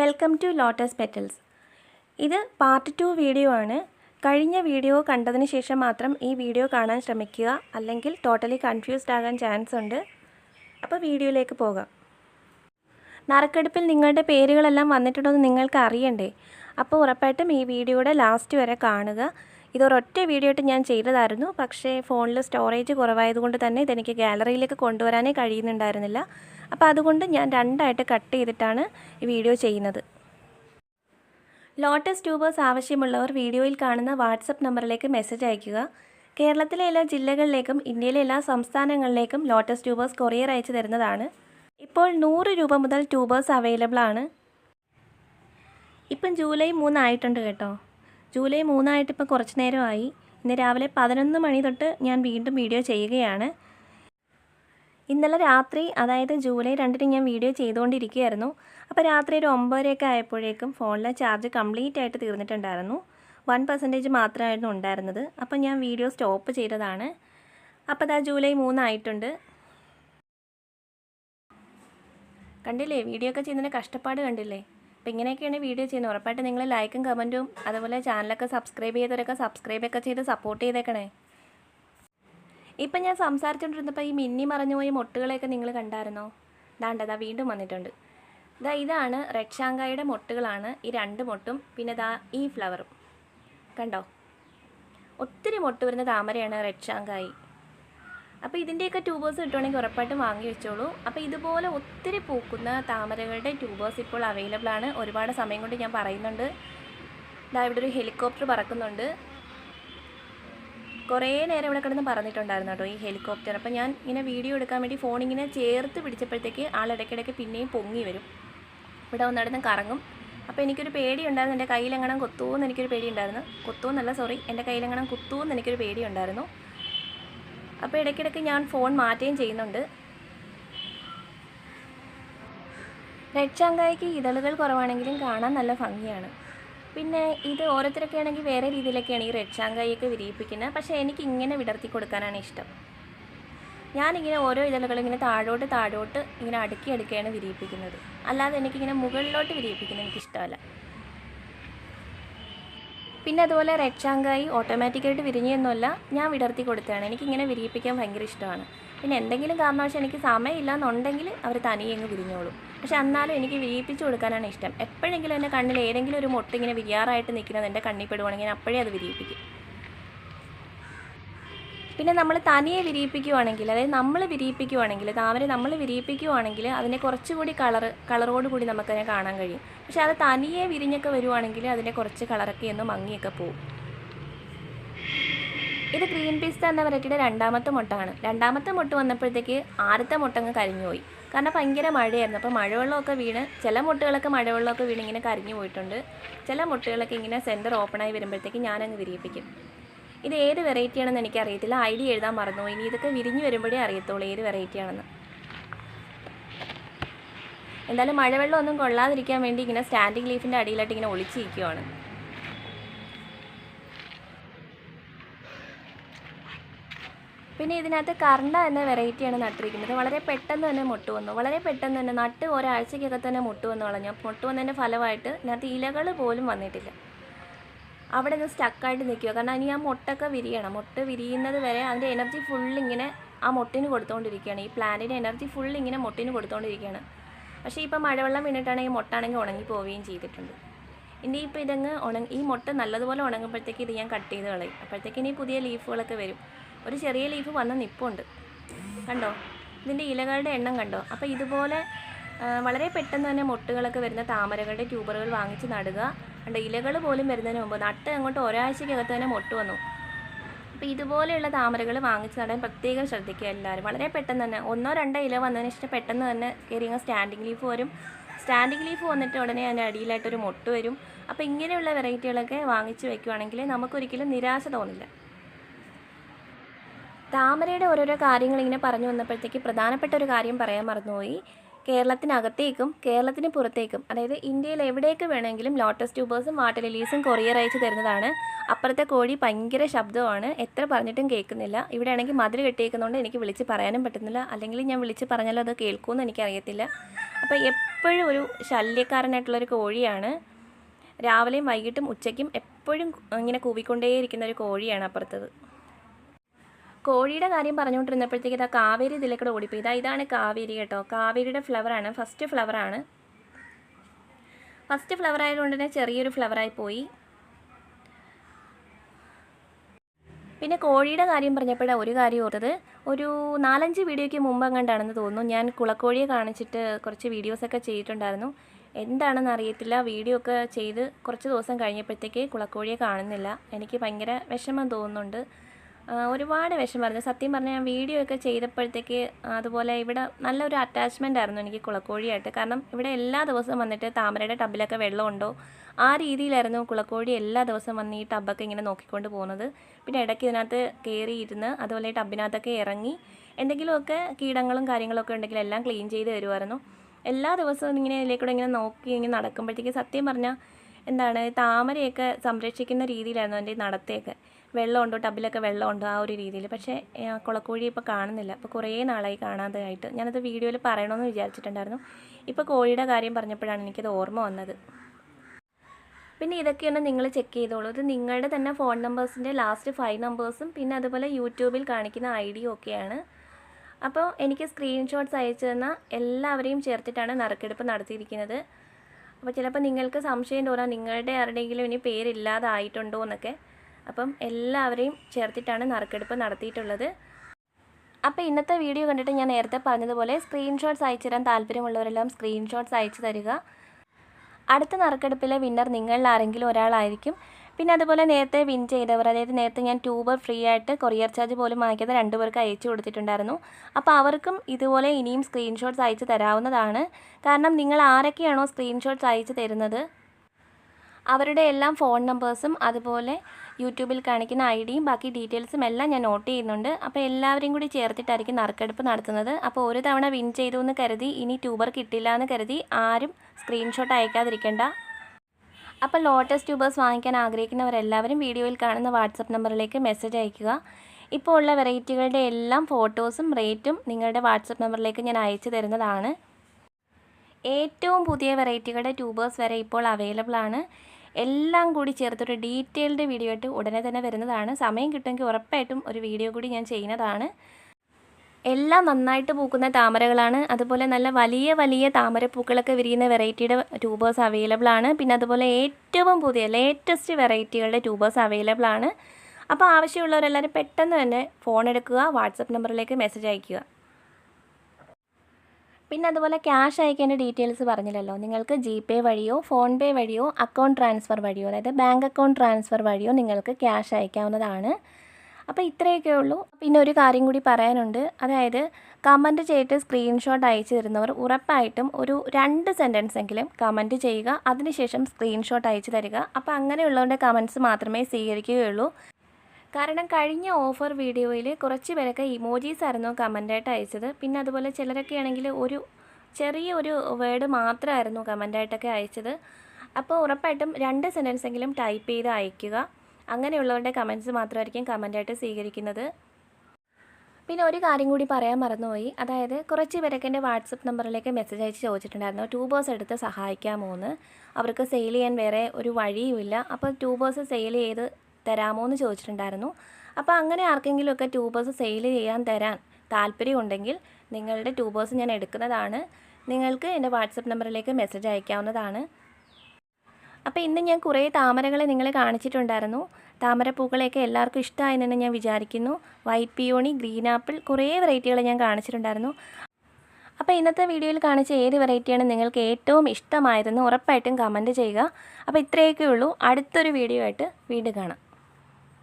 Welcome to lotus petals. ഇത് part two video ആണ്. കഴിഞ്ഞ വീഡിയോ കണ്ടതിന് ശേഷം മാത്രം ഈ വീഡിയോ കാണാൻ ശ്രമിക്കുക. അല്ലെങ്കിൽ ടോട്ടലി കൺഫ്യൂസ്ഡ് ആകാൻ ചാൻസ് ഉണ്ട്. അപ്പോൾ വീഡിയോയിലേക്ക് പോകാം. നറുക്കെടുപ്പിൽ നിങ്ങളുടെ പേരുകളെല്ലാം വന്നിട്ടുണ്ടോ എന്ന് നിങ്ങൾക്ക് അറിയണ്ടേ അപ്പോൾ ഉറപ്പായിട്ടും ഈ വീഡിയോയുടെ ലാസ്റ്റ് വരെ കാണുക. ഇതൊരൊറ്റ വീഡിയോ ആയിട്ട് ഞാൻ ചെയ്തതായിരുന്നു. പക്ഷേ ഫോണിൽ സ്റ്റോറേജ് കുറവായതുകൊണ്ട് തന്നെ ഇതെനിക്ക് ഗാലറിയിലേക്ക് കൊണ്ടുവരാനേ കഴിയുന്നുണ്ടായിരുന്നില്ല. അപ്പോൾ അതുകൊണ്ട് ഞാൻ രണ്ടായിട്ട് കട്ട് ചെയ്തിട്ടാണ് ഈ വീഡിയോ ചെയ്യുന്നത്. ലോട്ടസ് ട്യൂബേഴ്സ് ആവശ്യമുള്ളവർ വീഡിയോയിൽ കാണുന്ന വാട്സപ്പ് നമ്പറിലേക്ക് മെസ്സേജ് അയയ്ക്കുക. കേരളത്തിലെ എല്ലാ ജില്ലകളിലേക്കും ഇന്ത്യയിലെ എല്ലാ സംസ്ഥാനങ്ങളിലേക്കും ലോട്ടസ് ട്യൂബേഴ്സ് കൊറിയർ അയച്ചു തരുന്നതാണ്. ഇപ്പോൾ നൂറ് രൂപ മുതൽ ട്യൂബേഴ്സ് അവൈലബിൾ ആണ്. ഇപ്പം ജൂലൈ മൂന്നായിട്ടുണ്ട് കേട്ടോ. ജൂലൈ മൂന്നായിട്ട് ഇപ്പോൾ കുറച്ച് നേരമായി. ഇന്ന് രാവിലെ പതിനൊന്ന് മണി തൊട്ട് ഞാൻ വീണ്ടും വീഡിയോ ചെയ്യുകയാണ്. ഇന്നലെ രാത്രി അതായത് ജൂലൈ രണ്ടിന് ഞാൻ വീഡിയോ ചെയ്തുകൊണ്ടിരിക്കുകയായിരുന്നു. അപ്പോൾ രാത്രി ഒരു ഒമ്പതരയൊക്കെ ആയപ്പോഴേക്കും ഫോണിലെ ചാർജ് കംപ്ലീറ്റ് ആയിട്ട് തീർന്നിട്ടുണ്ടായിരുന്നു. വൺ പെർസെന്റേജ് മാത്രമായിരുന്നു ഉണ്ടായിരുന്നത്. അപ്പോൾ ഞാൻ വീഡിയോ സ്റ്റോപ്പ് ചെയ്തതാണ്. അപ്പോൾ അതാ ജൂലൈ മൂന്നായിട്ടുണ്ട്. കണ്ടില്ലേ? വീഡിയോ ഒക്കെ ചെയ്യുന്നതിന് കഷ്ടപ്പാട് കണ്ടില്ലേ? അപ്പോൾ ഇങ്ങനെയൊക്കെയാണ് വീഡിയോ ചെയ്യുന്നത്. ഉറപ്പായിട്ട് നിങ്ങൾ ലൈക്കും കമന്റും അതുപോലെ ചാനലൊക്കെ സബ്സ്ക്രൈബ് ചെയ്തവരൊക്കെ സബ്സ്ക്രൈബൊക്കെ ചെയ്ത് സപ്പോർട്ട് ചെയ്തേക്കണേ. ഇപ്പം ഞാൻ സംസാരിച്ചുകൊണ്ടിരുന്നപ്പോൾ ഈ മിന്നി മറഞ്ഞു പോയ മൊട്ടുകളെയൊക്കെ നിങ്ങൾ കണ്ടായിരുന്നോ? ദാണ്ടതാ വീണ്ടും വന്നിട്ടുണ്ട്. ഇതാ ഇതാണ് റെഡ് ഷാങ്കായുടെ മൊട്ടുകളാണ്. ഈ രണ്ട് മൊട്ടും പിന്നെ ദാ ഈ ഫ്ലവറും കണ്ടോ? ഒത്തിരി മൊട്ട് വരുന്ന താമരയാണ് റെഡ് ഷാങ്കായി അപ്പോൾ ഇതിന്റെയൊക്കെ ട്യൂബേഴ്സ് കിട്ടുവാണെങ്കിൽ ഉറപ്പായിട്ടും വാങ്ങി വെച്ചോളൂ. അപ്പോൾ ഇതുപോലെ ഒത്തിരി പൂക്കുന്ന താമരകളുടെ ട്യൂബേഴ്സ് ഇപ്പോൾ അവൈലബിൾ ആണ്. ഒരുപാട് സമയം കൊണ്ട് ഞാൻ പറയുന്നുണ്ട്. ഇതാ ഇവിടെ ഒരു ഹെലികോപ്റ്റർ പറക്കുന്നുണ്ട്. കുറേ നേരം ഇവിടെ കിടന്ന് പറഞ്ഞിട്ടുണ്ടായിരുന്നു കേട്ടോ ഈ ഹെലികോപ്റ്റർ അപ്പോൾ ഞാൻ ഇങ്ങനെ വീഡിയോ എടുക്കാൻ വേണ്ടി ഫോൺ ചേർത്ത് പിടിച്ചപ്പോഴത്തേക്ക് ആൾ ഇടയ്ക്കിടയ്ക്ക് പിന്നെയും പൊങ്ങി വരും. ഇവിടെ ഒന്നിടന്ന് കറങ്ങും. അപ്പോൾ എനിക്കൊരു പേടിയുണ്ടായിരുന്നു. എന്റെ കയ്യിലെങ്ങണം കൊത്തുമെന്ന് എനിക്കൊരു പേടിയുണ്ടായിരുന്നു. കൊത്തുമെന്നല്ല സോറി എന്റെ കയ്യിലെങ്ങണം കുത്തുമെന്ന് എനിക്കൊരു പേടിയുണ്ടായിരുന്നു. അപ്പോൾ ഇടയ്ക്കിടയ്ക്ക് ഞാൻ ഫോൺ മാറ്റുകയും ചെയ്യുന്നുണ്ട്. റെഡ് ചാങ്കായ്ക്ക് ഇതളുകൾ കുറവാണെങ്കിലും കാണാൻ നല്ല ഭംഗിയാണ്. പിന്നെ ഇത് ഓരോരുത്തരൊക്കെ ആണെങ്കിൽ വേറെ രീതിയിലൊക്കെയാണ് ഈ റെഡ് ചാങ്കായൊക്കെ വിരിയിപ്പിക്കുന്നത്. പക്ഷേ എനിക്ക് ഇങ്ങനെ വിടർത്തി കൊടുക്കാനാണ് ഇഷ്ടം. ഞാനിങ്ങനെ ഓരോ ഇതളുകളും ഇങ്ങനെ താഴോട്ട് താഴോട്ട് ഇങ്ങനെ അടുക്കി അടുക്കിയാണ് വിരിയിപ്പിക്കുന്നത്. അല്ലാതെ എനിക്കിങ്ങനെ മുകളിലോട്ട് വിരിയിപ്പിക്കുന്നത് എനിക്കിഷ്ടമല്ല. പിന്നെ അതുപോലെ റെഡ് ചാങ്കായി ഓട്ടോമാറ്റിക്കായിട്ട് വിരിഞ്ഞൊന്നുമല്ല ഞാൻ വിടർത്തി കൊടുത്തതാണ്. എനിക്കിങ്ങനെ വിരിയിപ്പിക്കാൻ ഭയങ്കര ഇഷ്ടമാണ്. പിന്നെ എന്തെങ്കിലും കാരണവശാൽ എനിക്ക് സമയമില്ല എന്നുണ്ടെങ്കിൽ അവർ തനിയെ അങ്ങ് വിരിഞ്ഞോളും. പക്ഷെ എന്നാലും എനിക്ക് വിരിയിപ്പിച്ച് കൊടുക്കാനാണ് ഇഷ്ടം. എപ്പോഴെങ്കിലും എന്റെ കണ്ണിൽ ഏതെങ്കിലും ഒരു മൊട്ട് ഇങ്ങനെ വിരിയാറായിട്ട് നിൽക്കുന്നത് എന്റെ കണ്ണിൽ പെടുവാണെങ്കിൽ അപ്പോഴേ അത് വിരിയിപ്പിക്കും. പിന്നെ നമ്മൾ തനിയെ വിരിയിപ്പിക്കുവാണെങ്കിൽ അതായത് നമ്മൾ വിരിയിപ്പിക്കുവാണെങ്കിൽ താമര നമ്മൾ വിരിയിപ്പിക്കുവാണെങ്കിൽ അതിനെ കുറച്ചുകൂടി കളർ കളറോട് കൂടി നമുക്കതിനെ കാണാൻ കഴിയും. പക്ഷെ അത് തനിയെ വിരിഞ്ഞൊക്കെ വരുവാണെങ്കിൽ അതിനെ കുറച്ച് കളറൊക്കെ ഒന്ന് മങ്ങിയൊക്കെ പോവും. ഇത് ഗ്രീൻ പീസ് എന്ന വെറൈറ്റിയുടെ രണ്ടാമത്തെ മുട്ടാണ്. രണ്ടാമത്തെ മുട്ട വന്നപ്പോഴത്തേക്ക് ആദ്യത്തെ മുട്ടങ്ങ് കരിഞ്ഞുപോയി. കാരണം ഭയങ്കര മഴയായിരുന്നു. അപ്പോൾ മഴവെള്ളമൊക്കെ വീണ് ചില മുട്ടകളൊക്കെ മഴവെള്ളമൊക്കെ വീണ് ഇങ്ങനെ കരിഞ്ഞു പോയിട്ടുണ്ട് ചില മുട്ടകളൊക്കെ ഇങ്ങനെ സെന്റർ ഓപ്പണായി വരുമ്പോഴത്തേക്ക് ഞാനങ്ങ് വിരിയിപ്പിക്കും. ഇത് ഏത് വെറൈറ്റി ആണെന്ന് എനിക്കറിയത്തില്ല. ഐ ഡി എഴുതാൻ മറന്നു ഇനി ഇതൊക്കെ വിരിഞ്ഞു വരുമ്പോഴേ അറിയത്തുള്ളൂ ഏത് വെറൈറ്റി ആണെന്ന്. എന്തായാലും മഴവെള്ളം ഒന്നും കൊള്ളാതിരിക്കാൻ വേണ്ടി ഇങ്ങനെ സ്റ്റാൻഡിങ് ലീഫിന്റെ അടിയിലായിട്ട് ഇങ്ങനെ ഒളിച്ചിരിക്കുവാണ്. പിന്നെ ഇതിനകത്ത് കർണ്ട എന്ന വെറൈറ്റിയാണ് നട്ടിരിക്കുന്നത്. വളരെ പെട്ടെന്ന് തന്നെ മുട്ട് വന്നു. വളരെ പെട്ടെന്ന് തന്നെ നട്ട് ഒരാഴ്ചയ്ക്കൊക്കെ തന്നെ മുട്ട് വന്നു കളഞ്ഞു. മുട്ട് വന്നതിന്റെ ഫലമായിട്ട് ഇതിനകത്ത് ഇലകൾ പോലും വന്നിട്ടില്ല. അവിടെ നിന്ന് സ്റ്റക്കായിട്ട് നിൽക്കുക. കാരണം ഇനി ആ മുട്ടൊക്കെ വിരിയണം. മുട്ട വിരിയുന്നത് വരെ അതിന്റെ എനർജി ഫുൾ ഇങ്ങനെ ആ മുട്ടിന് കൊടുത്തുകൊണ്ടിരിക്കുകയാണ് ഈ പ്ലാന്റിന്റെ എനർജി ഫുൾ ഇങ്ങനെ മുട്ടിന് കൊടുത്തുകൊണ്ടിരിക്കുകയാണ് പക്ഷേ ഇപ്പോൾ മഴവെള്ളം വീണിട്ടാണെങ്കിൽ മുട്ടാണെങ്കിൽ ഉണങ്ങി പോവുകയും ചെയ്തിട്ടുണ്ട്. ഇനി ഇപ്പോൾ ഇതങ്ങ് ഉണങ്ങി ഈ മുട്ട നല്ലതുപോലെ ഉണങ്ങുമ്പോഴത്തേക്ക് ഇത് ഞാൻ കട്ട് ചെയ്ത് കളയും. അപ്പോഴത്തേക്ക് ഇനി പുതിയ ലീഫുകളൊക്കെ വരും. ഒരു ചെറിയ ലീഫ് വന്ന് നിപ്പുണ്ട്. കണ്ടോ? ഇതിന്റെ ഇലകളുടെ എണ്ണം കണ്ടോ? അപ്പോൾ ഇതുപോലെ വളരെ പെട്ടെന്ന് തന്നെ മുട്ടുകളൊക്കെ വരുന്ന താമരകളുടെ ട്യൂബറുകൾ വാങ്ങിച്ച് നടുക. കണ്ടോ ഇലകൾ പോലും വരുന്നതിന് മുമ്പ് നട്ട് അങ്ങോട്ട് ഒരാഴ്ചക്കകത്ത് തന്നെ മുട്ട് വന്നു. അപ്പോൾ ഇതുപോലെയുള്ള താമരകൾ വാങ്ങിച്ച് നടാൻ പ്രത്യേകം ശ്രദ്ധിക്കുക എല്ലാവരും. വളരെ പെട്ടെന്ന് തന്നെ ഒന്നോ രണ്ടോ ഇല വന്നതിന് ശേഷം പെട്ടെന്ന് തന്നെ കയറി അങ്ങ് സ്റ്റാൻഡിങ് ലീഫ് വരും. സ്റ്റാൻഡിങ് ലീഫ് വന്നിട്ട് ഉടനെ അതിന്റെ അടിയിലായിട്ടൊരു മുട്ട് വരും. അപ്പോൾ ഇങ്ങനെയുള്ള വെറൈറ്റികളൊക്കെ വാങ്ങിച്ച് വെക്കുവാണെങ്കിൽ നമുക്കൊരിക്കലും നിരാശ തോന്നില്ല. താമരയുടെ ഓരോരോ കാര്യങ്ങൾ ഇങ്ങനെ പറഞ്ഞു വന്നപ്പോഴത്തേക്ക് പ്രധാനപ്പെട്ട ഒരു കാര്യം പറയാൻ മറന്നുപോയി. കേരളത്തിനകത്തേക്കും കേരളത്തിന് പുറത്തേക്കും അതായത് ഇന്ത്യയിൽ എവിടേക്ക് വേണമെങ്കിലും ലോട്ടസ് ട്യൂബേഴ്സും വാട്ടർ ലിലീസും കൊറിയർ അയച്ചു തരുന്നതാണ്. അപ്പുറത്തെ കോഴി ഭയങ്കര ശബ്ദമാണ്. എത്ര പറഞ്ഞിട്ടും കേൾക്കുന്നില്ല. ഇവിടെ ആണെങ്കിൽ മധുര കെട്ടിയേക്കുന്നതുകൊണ്ട് എനിക്ക് വിളിച്ച് പറയാനും പറ്റുന്നില്ല. അല്ലെങ്കിൽ ഞാൻ വിളിച്ച് പറഞ്ഞാലും അത് കേൾക്കുമെന്ന് എനിക്കറിയത്തില്ല. അപ്പോൾ എപ്പോഴും ഒരു ശല്യക്കാരനായിട്ടുള്ളൊരു കോഴിയാണ്. രാവിലെയും വൈകിട്ടും ഉച്ചയ്ക്കും എപ്പോഴും ഇങ്ങനെ കൂവിക്കൊണ്ടേയിരിക്കുന്ന ഒരു കോഴിയാണ് അപ്പുറത്തത്. കോഴിയുടെ കാര്യം പറഞ്ഞുകൊണ്ടിരുന്നപ്പോഴത്തേക്ക് ഇതാ കാവേരി ഇതിലേക്കൂടെ ഓടിപ്പോയി. ഇതാ ഇതാണ് കാവേരി കേട്ടോ. കാവേരിയുടെ ഫ്ലവറാണ് ഫസ്റ്റ് ഫ്ലവറാണ് ഫസ്റ്റ് ഫ്ലവർ ആയതുകൊണ്ട് തന്നെ ചെറിയൊരു ഫ്ലവറായി പോയി. പിന്നെ കോഴിയുടെ കാര്യം പറഞ്ഞപ്പോഴാണ് ഒരു കാര്യം ഓർത്തത്. ഒരു നാലഞ്ച് വീഡിയോയ്ക്ക് മുമ്പ് അങ്ങോട്ടാണെന്ന് തോന്നുന്നു. ഞാൻ കുളക്കോഴിയെ കാണിച്ചിട്ട് കുറച്ച് വീഡിയോസൊക്കെ ചെയ്തിട്ടുണ്ടായിരുന്നു. എന്താണെന്ന് അറിയത്തില്ല. വീഡിയോ ഒക്കെ ചെയ്ത് കുറച്ച് ദിവസം കഴിഞ്ഞപ്പോഴത്തേക്ക് കുളക്കോഴിയെ കാണുന്നില്ല. എനിക്ക് ഭയങ്കര വിഷമം തോന്നുന്നുണ്ട്. ഒരുപാട് വിഷം പറഞ്ഞു സത്യം പറഞ്ഞാൽ ഞാൻ വീഡിയോ ഒക്കെ ചെയ്തപ്പോഴത്തേക്ക് അതുപോലെ ഇവിടെ നല്ലൊരു അറ്റാച്ച്മെന്റ് ആയിരുന്നു എനിക്ക് കുളക്കോഴിയായിട്ട്. കാരണം ഇവിടെ എല്ലാ ദിവസവും വന്നിട്ട് താമരയുടെ ടബിലൊക്കെ വെള്ളമുണ്ടോ? ആ രീതിയിലായിരുന്നു കുളക്കോഴി എല്ലാ ദിവസവും വന്ന് ഈ ടബൊക്കെ ഇങ്ങനെ നോക്കിക്കൊണ്ട് പോകുന്നത്. പിന്നെ ഇടയ്ക്ക് ഇതിനകത്ത് കയറിയിരുന്ന് അതുപോലെ ടബിനകത്തൊക്കെ ഇറങ്ങി എന്തെങ്കിലുമൊക്കെ കീടങ്ങളും കാര്യങ്ങളൊക്കെ ഉണ്ടെങ്കിൽ എല്ലാം ക്ലീൻ ചെയ്ത് തരുമായിരുന്നു എല്ലാ ദിവസവും ഇങ്ങനെ ഇതിലേക്കൂടെ ഇങ്ങനെ നോക്കി ഇങ്ങനെ നടക്കുമ്പോഴത്തേക്ക് സത്യം പറഞ്ഞാൽ എന്താണ് താമരയൊക്കെ സംരക്ഷിക്കുന്ന രീതിയിലായിരുന്നു എന്റെ നടത്തയൊക്കെ. വെള്ളമുണ്ടോ ടബിലൊക്കെ വെള്ളമുണ്ടോ ആ ഒരു രീതിയിൽ. പക്ഷേ കുളക്കോഴി ഇപ്പോൾ കാണുന്നില്ല. അപ്പോൾ കുറേ നാളായി കാണാതെ ആയിട്ട് ഞാനത് വീഡിയോയിൽ പറയണമെന്ന് വിചാരിച്ചിട്ടുണ്ടായിരുന്നു. ഇപ്പോൾ കോഴിയുടെ കാര്യം പറഞ്ഞപ്പോഴാണ് എനിക്കത് ഓർമ്മ വന്നത്. പിന്നെ ഇതൊക്കെയാണ് നിങ്ങൾ ചെക്ക് ചെയ്തോളൂ. ഇത് നിങ്ങളുടെ തന്നെ ഫോൺ നമ്പേഴ്സിന്റെ ലാസ്റ്റ് ഫൈവ് നമ്പേഴ്സും പിന്നെ അതുപോലെ യൂട്യൂബിൽ കാണിക്കുന്ന ഐ ഡിയും ഒക്കെയാണ്. അപ്പോൾ എനിക്ക് സ്ക്രീൻഷോട്ട്സ് അയച്ചു തന്ന എല്ലാവരെയും ചേർത്തിട്ടാണ് നറുക്കെടുപ്പ് നടത്തിയിരിക്കുന്നത്. അപ്പോൾ ചിലപ്പോൾ നിങ്ങൾക്ക് സംശയം തോന്നാം നിങ്ങളുടെ ആരുടെയെങ്കിലും ഇനി പേരില്ലാതായിട്ടുണ്ടോ എന്നൊക്കെ. അപ്പം എല്ലാവരെയും ചേർത്തിട്ടാണ് നറുക്കെടുപ്പ് നടത്തിയിട്ടുള്ളത്. അപ്പോൾ ഇന്നത്തെ വീഡിയോ കണ്ടിട്ട് ഞാൻ നേരത്തെ പറഞ്ഞതുപോലെ സ്ക്രീൻഷോട്ട്സ് അയച്ചു തരാൻ താല്പര്യമുള്ളവരെല്ലാം സ്ക്രീൻഷോട്ട്സ് അയച്ചു തരിക. അടുത്ത നറുക്കെടുപ്പിലെ വിന്നർ നിങ്ങളിൽ ആരെങ്കിലും ഒരാളായിരിക്കും. പിന്നെ അതുപോലെ നേരത്തെ വിൻ ചെയ്തവർ അതായത് നേരത്തെ ഞാൻ ട്യൂബർ ഫ്രീ ആയിട്ട് കൊറിയർ ചാർജ് പോലും വാങ്ങിക്കാതെ രണ്ടുപേർക്ക് അയച്ചു കൊടുത്തിട്ടുണ്ടായിരുന്നു. അപ്പോൾ അവർക്കും ഇതുപോലെ ഇനിയും സ്ക്രീൻഷോട്ട്സ് അയച്ചു തരാവുന്നതാണ്. കാരണം നിങ്ങൾ ആരൊക്കെയാണോ സ്ക്രീൻഷോട്ട്സ് അയച്ചു തരുന്നത്? അവരുടെ എല്ലാം ഫോൺ നമ്പേഴ്സും അതുപോലെ യൂട്യൂബിൽ കാണിക്കുന്ന ഐ ഡിയും ബാക്കി ഡീറ്റെയിൽസും എല്ലാം ഞാൻ നോട്ട് ചെയ്യുന്നുണ്ട്. അപ്പോൾ എല്ലാവരും കൂടി ചേർത്തിട്ടായിരിക്കും നറുക്കെടുപ്പ് നടത്തുന്നത്. അപ്പോൾ ഒരു തവണ വിൻ ചെയ്തു എന്ന് കരുതി ഇനി ട്യൂബർ കിട്ടില്ല എന്ന് കരുതി ആരും സ്ക്രീൻഷോട്ട് അയക്കാതിരിക്കേണ്ട. അപ്പോൾ ലോട്ടസ് ട്യൂബേഴ്സ് വാങ്ങിക്കാൻ ആഗ്രഹിക്കുന്നവരെല്ലാവരും വീഡിയോയിൽ കാണുന്ന വാട്സപ്പ് നമ്പറിലേക്ക് മെസ്സേജ് അയയ്ക്കുക. ഇപ്പോൾ ഉള്ള വെറൈറ്റികളുടെ എല്ലാം ഫോട്ടോസും റേറ്റും നിങ്ങളുടെ വാട്സപ്പ് നമ്പറിലേക്ക് ഞാൻ അയച്ചു തരുന്നതാണ്. ഏറ്റവും പുതിയ വെറൈറ്റികളുടെ ട്യൂബേഴ്സ് വരെ ഇപ്പോൾ അവൈലബിൾ ആണ്. എല്ലാം കൂടി ചേർത്തൊരു ഡീറ്റെയിൽഡ് വീഡിയോ ആയിട്ട് ഉടനെ തന്നെ വരുന്നതാണ്. സമയം കിട്ടുമെങ്കിൽ ഉറപ്പായിട്ടും ഒരു വീഡിയോ കൂടി ഞാൻ ചെയ്യുന്നതാണ്. എല്ലാം നന്നായിട്ട് പൂക്കുന്ന താമരകളാണ്. അതുപോലെ നല്ല വലിയ വലിയ താമരപ്പൂക്കളൊക്കെ വിരിയുന്ന വെറൈറ്റിയുടെ ട്യൂബേഴ്സ് അവൈലബിൾ ആണ്. പിന്നെ അതുപോലെ ഏറ്റവും പുതിയ ലേറ്റസ്റ്റ് വെറൈറ്റികളുടെ ട്യൂബേഴ്സ് അവൈലബിൾ ആണ്. അപ്പോൾ ആവശ്യമുള്ളവരെല്ലാവരും പെട്ടെന്ന് തന്നെ ഫോൺ എടുക്കുക വാട്സപ്പ് നമ്പറിലേക്ക് മെസ്സേജ് അയയ്ക്കുക. പിന്നെ അതുപോലെ ക്യാഷ് അയക്കേണ്ട ഡീറ്റെയിൽസ് പറഞ്ഞില്ലല്ലോ. നിങ്ങൾക്ക് ജി പേ വഴിയോ ഫോൺ പേ വഴിയോ അക്കൗണ്ട് ട്രാൻസ്ഫർ വഴിയോ അതായത് ബാങ്ക് അക്കൗണ്ട് ട്രാൻസ്ഫർ വഴിയോ നിങ്ങൾക്ക് ക്യാഷ് അയക്കാവുന്നതാണ്. അപ്പോൾ ഇത്രയൊക്കെ ഉള്ളൂ. പിന്നെ ഒരു കാര്യം കൂടി പറയാനുണ്ട്. അതായത് കമന്റ് ചെയ്തിട്ട് സ്ക്രീൻഷോട്ട് അയച്ചു തരുന്നവർ ഉറപ്പായിട്ടും ഒരു രണ്ട് സെന്റൻസ് എങ്കിലും കമന്റ് ചെയ്യുക. അതിനുശേഷം സ്ക്രീൻഷോട്ട് അയച്ചു തരിക. അപ്പോൾ അങ്ങനെയുള്ളവരുടെ കമന്റ്സ് മാത്രമേ സ്വീകരിക്കുകയുള്ളൂ. കാരണം കഴിഞ്ഞ ഓഫർ വീഡിയോയിൽ കുറച്ച് പേരൊക്കെ ഇമോജീസ് ആയിരുന്നു കമന്റായിട്ട് അയച്ചത്. പിന്നെ അതുപോലെ ചിലരൊക്കെ ആണെങ്കിൽ ഒരു ചെറിയ ഒരു വേർഡ് മാത്രമായിരുന്നു കമന്റായിട്ടൊക്കെ അയച്ചത്. അപ്പോൾ ഉറപ്പായിട്ടും രണ്ട് സെന്റൻസ് എങ്കിലും ടൈപ്പ് ചെയ്ത് അയയ്ക്കുക അങ്ങനെയുള്ളവരുടെ കമന്റ്സ് മാത്രമായിരിക്കും കമന്റായിട്ട് സ്വീകരിക്കുന്നത്. പിന്നെ ഒരു കാര്യം കൂടി പറയാൻ മറന്നുപോയി. അതായത് കുറച്ച് പേരൊക്കെ എന്റെ വാട്സപ്പ് നമ്പറിലേക്ക് മെസ്സേജ് അയച്ച് ചോദിച്ചിട്ടുണ്ടായിരുന്നു. ട്യൂബേഴ്സ് എടുത്ത് സഹായിക്കാമോ എന്ന് അവർക്ക് സെയിൽ ചെയ്യാൻ വേറെ ഒരു വഴിയുമില്ല. അപ്പോൾ ട്യൂബേഴ്സ് സെയിൽ ചെയ്ത് തരാമോ എന്ന് ചോദിച്ചിട്ടുണ്ടായിരുന്നു. അപ്പോൾ അങ്ങനെ ആർക്കെങ്കിലുമൊക്കെ ട്യൂബേഴ്സ് സെയിൽ ചെയ്യാൻ തരാൻ താല്പര്യമുണ്ടെങ്കിൽ നിങ്ങളുടെ ട്യൂബേഴ്സ് ഞാൻ എടുക്കുന്നതാണ്. നിങ്ങൾക്ക് എന്റെ വാട്സപ്പ് നമ്പറിലേക്ക് മെസ്സേജ് അയക്കാവുന്നതാണ്. അപ്പോൾ ഇന്ന് ഞാൻ കുറേ താമരകളെ നിങ്ങളെ കാണിച്ചിട്ടുണ്ടായിരുന്നു. താമരപ്പൂക്കളെയൊക്കെ എല്ലാവർക്കും ഇഷ്ടമായി തന്നെ ഞാൻ വിചാരിക്കുന്നു. വൈറ്റ് പിയോണി ഗ്രീൻ ആപ്പിൾ കുറേ വെറൈറ്റികൾ ഞാൻ കാണിച്ചിട്ടുണ്ടായിരുന്നു. അപ്പോൾ ഇന്നത്തെ വീഡിയോയിൽ കാണിച്ച ഏത് വെറൈറ്റിയാണ് നിങ്ങൾക്ക് ഏറ്റവും ഇഷ്ടമായതെന്ന് ഉറപ്പായിട്ടും കമന്റ് ചെയ്യുക. അപ്പോൾ ഇത്രയൊക്കെ ഉള്ളൂ അടുത്തൊരു വീഡിയോ ആയിട്ട് വീണ്ടും കാണാം.